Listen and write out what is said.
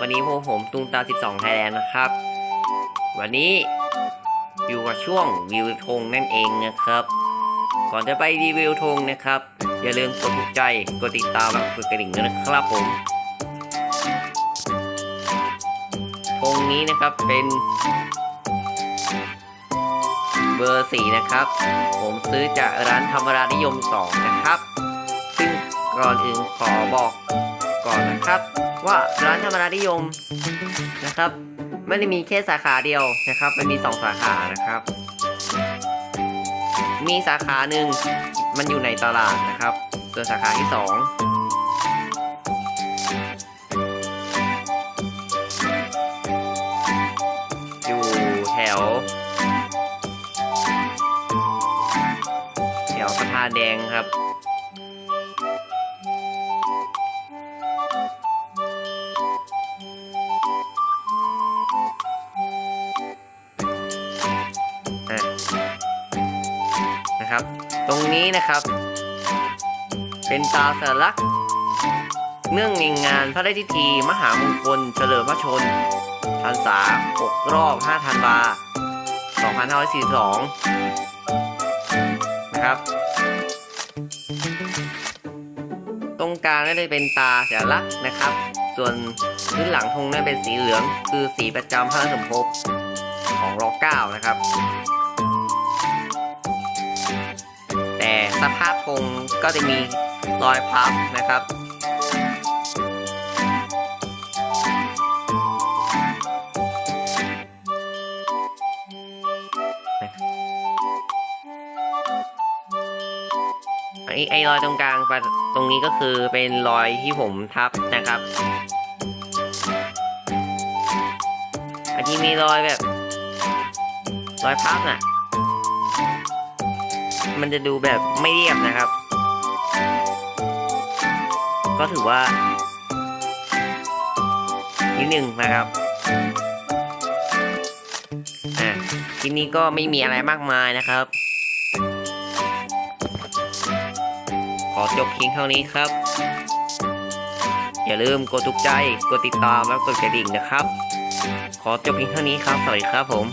วันนี้พวกผมตุงตา 12 ไทยแลนด์นะครับ วันนี้อยู่กับช่วงวิวธงนั่นเองนะครับ ก่อนจะไปรีวิวธงนะครับ อย่าลืมกดถูกใจ กดติดตามกดกระดิ่งด้วยนะครับผมธงนี้นะครับเป็นเบอร์สี่นะครับ ผมซื้อจากร้านธรรมรานิยม 2 นะครับ ซึ่งก่อนอื่นขอบอก ก่อนนะครับ ว่าร้านธรรมรานิยมนะครับ ไม่ได้มีแค่สาขาเดียวนะครับ มันมี 2 สาขานะครับ มีสาขาหนึ่งมันอยู่ในตลาดนะครับส่วนสาขาที่2อยู่แถวแถวสะพานแดงครับ นะครับ ตรงนี้นะครับ เป็นตาสัญลักษณ์เนื่องในงานพระราชพิธี มหามงคล เฉลิมพระชนพรรษา6รอบ5ธันวา2542 นะครับ ตรงกลางนั่นจะเป็นตาสัญลักษณ์นะครับ ส่วนพื้นหลังธงนั่นเป็นสีเหลือง คือสีประจำพระสมภพของรเก้านะครับ สภาพธงก็จะมีรอยพับนะครับไอ้ไอรอยตรงกลางตรงนี้ก็คือเป็นรอยที่ผมทับนะครับ อันนี้มีรอยแบบรอยพับน่ะ มันจะดูแบบไม่เรียบนะครับ ก็ถือว่านิดหนึ่งนะครับอะทีนี้ก็ไม่มีอะไรมากมายนะครับ ขอจบเพียงเท่านี้ครับ อย่าลืมกดถูกใจ กดติดตามและกดกระดิ่งนะครับ ขอจบเพียงเท่านี้ครับ สวัสดีครับผม